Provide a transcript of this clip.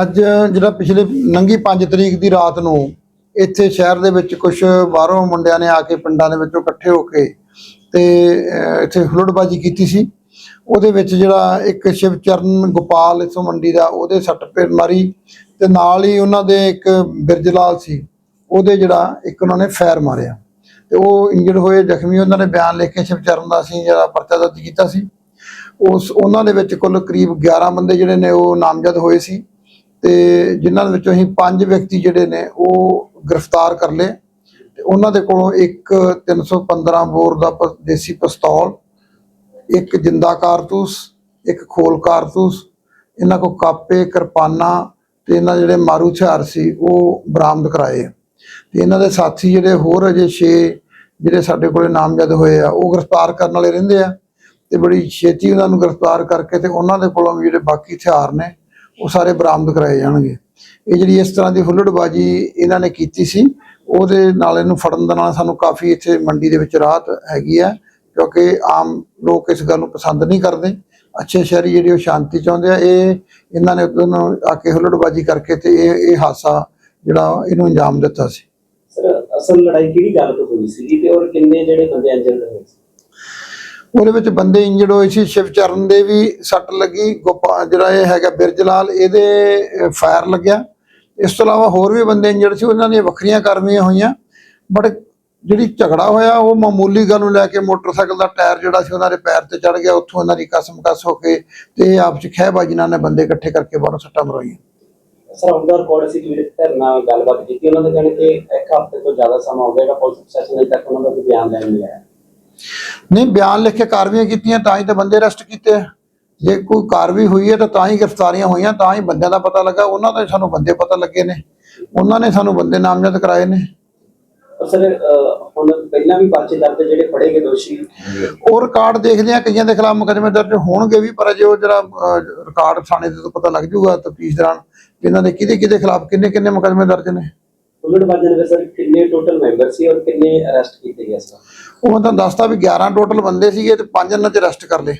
ਅੱਜ ਜਿਹੜਾ ਪਿਛਲੇ ਲੰਗੀ 5 ਤਰੀਕ ਦੀ ਰਾਤ ਨੂੰ ਇੱਥੇ ਸ਼ਹਿਰ ਦੇ ਵਿੱਚ ਕੁਝ ਬਾਹਰੋਂ ਮੁੰਡਿਆਂ ਨੇ ਆ ਕੇ ਪਿੰਡਾਂ ਦੇ ਵਿੱਚੋਂ ਇਕੱਠੇ ਹੋ ਕੇ ਤੇ ਇੱਥੇ ਹੁਲੜਬਾਜੀ ਕੀਤੀ ਸੀ। ਉਹਦੇ ਵਿੱਚ ਜਿਹੜਾ ਇੱਕ ਸ਼ਿਵਚਰਨ ਗੋਪਾਲ ਇਸ ਮੰਡੀ ਦਾ ਉਹਦੇ ਸੱਟ ਪੇਟ ਮਾਰੀ ਤੇ ਨਾਲ ਹੀ ਉਹਨਾਂ ਦੇ ਇੱਕ ਬਿਰਜਲਾਲ ਸੀ, ਉਹਦੇ ਜਿਹੜਾ ਇੱਕ ਉਹਨਾਂ ਨੇ ਫਾਇਰ ਮਾਰਿਆ। ਤੇ ਉਹ ਇੰਜਰਡ ਹੋਏ ਜ਼ਖਮੀ, ਉਹਨਾਂ ਨੇ ਬਿਆਨ ਲਿਖ ਕੇ ਸ਼ਿਵਚਰਨ ਦਾ ਅਸੀਂ ਜਿਹੜਾ ਪਰਚਾ ਦਰਜ ਕੀਤਾ ਸੀ। ਉਸ, ਉਹਨਾਂ ਦੇ ਵਿੱਚ ਕੁੱਲ ਕਰੀਬ 11 ਬੰਦੇ ਜਿਹੜੇ ਨੇ ਉਹ ਨਾਮਜ਼ਦ ਹੋਏ ਸੀ। ਤੇ ਜਿਨ੍ਹਾਂ ਦੇ ਵਿੱਚੋਂ ਅਸੀਂ ਪੰਜ ਵਿਅਕਤੀ ਜਿਹੜੇ ਨੇ ਉਹ ਗ੍ਰਿਫਤਾਰ ਕਰ ਲਏ ਤੇ ਉਹਨਾਂ ਦੇ ਕੋਲੋਂ ਇੱਕ 315 ਬੋਰ ਦਾ ਪ- ਦੇਸੀ ਪਿਸਤੌਲ, ਇੱਕ ਜਿੰਦਾ ਕਾਰਤੂਸ, ਇੱਕ ਖੋਲ ਕਾਰਤੂਸ, ਇਹਨਾਂ ਕੋ ਕਾਪੇ, ਕਿਰਪਾਨਾਂ ਤੇ ਇਹਨਾਂ ਜਿਹੜੇ ਮਾਰੂ ਹਥਿਆਰ ਸੀ ਉਹ ਬਰਾਮਦ ਕਰਾਏ ਆ। ਤੇ ਇਹਨਾਂ ਦੇ ਸਾਥੀ ਜਿਹੜੇ ਹੋਰ ਅਜੇ 6 ਜਿਹੜੇ ਸਾਡੇ ਕੋਲੇ ਨਾਮਜ਼ਦ ਹੋਏ ਆ, ਉਹ ਗ੍ਰਿਫਤਾਰ ਕਰਨ ਵਾਲੇ ਰਹਿੰਦੇ ਆ ਤੇ ਬੜੀ ਛੇਤੀ ਉਹਨਾਂ ਨੂੰ ਗ੍ਰਿਫਤਾਰ ਕਰਕੇ ਤੇ ਉਹਨਾਂ ਦੇ ਕੋਲੋਂ ਵੀ ਜਿਹੜੇ ਬਾਕੀ ਹਥਿਆਰ ਨੇ ਉਹ ਸਾਰੇ ਬਰਾਮਦ ਕਰਾਏ ਜਾਣਗੇ। ਇਹ ਜਿਹੜੀ ਇਸ ਤਰ੍ਹਾਂ ਦੀ ਹੁੱਲੜਬਾਜੀ ਇਹਨਾਂ ਨੇ ਕੀਤੀ ਸੀ, ਉਹਦੇ ਨਾਲ ਇਹਨੂੰ ਫੜਨ ਦੇ ਨਾਲ ਸਾਨੂੰ ਕਾਫੀ ਇੱਥੇ ਮੰਡੀ ਦੇ ਵਿੱਚ ਰਾਹਤ ਹੈਗੀ ਆ ਕਿਉਂਕਿ ਆਮ ਲੋਕ ਇਸ ਗੱਲ ਨੂੰ ਪਸੰਦ ਨਹੀਂ ਕਰਦੇ। ਅੱਛੇ ਸ਼ਹਿਰੀ ਜਿਹੜੇ ਉਹ ਸ਼ਾਂਤੀ ਚਾਹੁੰਦੇ ਆ, ਇਹ ਇਹਨਾਂ ਨੇ ਉਦੋਂ ਆ ਕੇ ਹੁੱਲੜਬਾਜੀ ਕਰਕੇ ਤੇ ਇਹ ਇਹ ਹਾਦਸਾ ਜਿਹੜਾ ਇਹਨੂੰ ਅੰਜਾਮ ਦਿੱਤਾ ਸੀ। ਸਰ, ਅਸਲ ਲੜਾਈ ਕਿਹੜੀ ਗੱਲ ਤੋਂ ਹੋਈ ਸੀ ਤੇ ਔਰ ਕਿੰਨੇ ਜਿਹੜੇ ਬੰਦੇ ਇੰਜਰਡ ਹੋਏ ਸੀ? ਉਹਦੇ ਵਿੱਚ ਬੰਦੇ ਇੰਜਰਡ ਹੋਏ ਸੀ, ਸ਼ਿਵਚਰਨ ਦੇ ਵੀ ਸੱਟ ਲੱਗੀ, ਗੋਪਾ ਜਿਹੜਾ ਇਹ ਹੈਗਾ ਬਿਰਜਲਾਲ, ਇਹਦੇ ਫਾਇਰ ਲੱਗਿਆ। ਇਸ ਤੋਂ ਇਲਾਵਾ ਹੋਰ ਵੀ ਬੰਦੇ ਇੰਜਰਡ ਸੀ, ਉਹਨਾਂ ਦੀਆਂ ਵੱਖਰੀਆਂ ਕਾਰਵਾਈਆਂ ਹੋਈਆਂ। ਬਟ ਜਿਹੜੀ ਝਗੜਾ ਹੋਇਆ, ਉਹ ਮਾਮੂਲੀ ਗੱਲ ਨੂੰ ਲੈ ਕੇ ਮੋਟਰਸਾਈਕਲ ਦਾ ਟਾਇਰ ਜਿਹੜਾ ਸੀ, ਉਹਨਾਂ ਦੇ ਪੈਰ ਤੇ ਚੜ ਗਿਆ। ਉੱਥੋਂ ਇਹਨਾਂ ਦੀ ਕਸਮ-ਕਸ ਹੋ ਕੇ ਤੇ ਇਹ ਚ ਖਹਿਬਾਜੀ ਨਾਲ ਨੇ ਬੰਦੇ ਇਕੱਠੇ ਕਰਕੇ ਬਾਹਰੋਂ ਸੱਟਾਂ ਮਰਵਾਈਆਂ ਸਰ ਦਾ ਰਿਕਾਰਡ ਅਸੀਂ ਜਿਹੜੇ ਧਿਰ ਨਾਲ ਗੱਲਬਾਤ ਕੀਤੀ। ਉਹਨਾਂ ਦੇ ਕਹਿਣੇ ਕਿ ਇੱਕ ਹਫ਼ਤੇ ਤੋਂ ਜ਼ਿਆਦਾ ਸਮਾਂ ਹੋ ਗਿਆ ਜਿਹੜਾ ਪੁਲਿਸ ਪ੍ਰਸ਼ਾਸਨ ਅਜੇ ਤੱਕ ਉਹਨਾਂ ਦਾ ਬਿਆਨ ਲੈਣ ਨਹੀਂ ਆਇਆ। ਨਹੀਂ ਬਿਆਨ ਲਿਖ ਕੇ ਕਾਰਵਾਈਆਂ ਕੀਤੀਆਂ ਤਾਂ ਹੀ ਤਾਂ ਬੰਦੇ ਅਰੈਸਟ ਕੀਤੇ। ਜੇ ਕੋਈ ਕਾਰਵਾਈ ਹੋਈ ਹੈ ਤਾਂ ਤਾਂ ਹੀ ਗ੍ਰਿਫਤਾਰੀਆਂ ਹੋਈਆਂ ਤਾਂ ਹੀ ਬੰਦਿਆਂ ਦਾ ਪਤਾ ਲੱਗਾ। ਉਹਨਾਂ ਦੇ ਸਾਨੂੰ ਬੰਦੇ ਪਤਾ ਲੱਗੇ ਨੇ। ਉਹਨਾਂ ਨੇ ਸਾਨੂੰ ਬੰਦੇ ਨਾਮਜ਼ਦ ਕਰਾਏ ਨੇ। ਸਰ ਹੁਣ ਪਹਿਲਾਂ ਵੀ ਪਰਚੇ ਦਰਜ ਜਿਹੜੇ ਫੜੇ ਗਏ ਦੋਸ਼ੀ। ਉਹ ਰਿਕਾਰਡ ਦੇਖਦੇ ਆ ਕਈਆਂ ਦੇ ਖਿਲਾਫ ਮੁਕੱਦਮੇ ਦਰਜ ਹੋਣਗੇ ਵੀ ਪਰ ਅਜੇ ਉਹ ਜਿਹੜਾ ਰਿਕਾਰਡ ਥਾਣੇ ਦੇ ਤੋਂ ਪਤਾ ਲੱਗ ਜਾਊਗਾ ਤਫਤੀਸ਼ ਦੌਰਾਨ ਇਹਨਾਂ ਦੇ ਕਿਹਦੇ ਕਿਹਦੇ ਖਿਲਾਫ ਕਿੰਨੇ ਕਿੰਨੇ ਮੁਕੱਦਮੇ ਦਰਜ ਨੇ। ਬੁਲਟ ਦੇ ਸਰ, ਕਿੰਨੇ ਟੋਟਲ ਮੈਂਬਰ ਸੀ ਔਰ ਕਿੰਨੇ ਅਰੈਸਟ ਕੀਤੇ ਗਏ ਸਰ? ਉਹ ਮੈਂ ਤੁਹਾਨੂੰ ਦੱਸਤਾ ਵੀ 11 ਟੋਟਲ ਬੰਦੇ ਸੀਗੇ ਤੇ ਪੰਜ ਇਹਨਾਂ ਚ ਅਰੈਸਟ ਕਰ ਲਏ।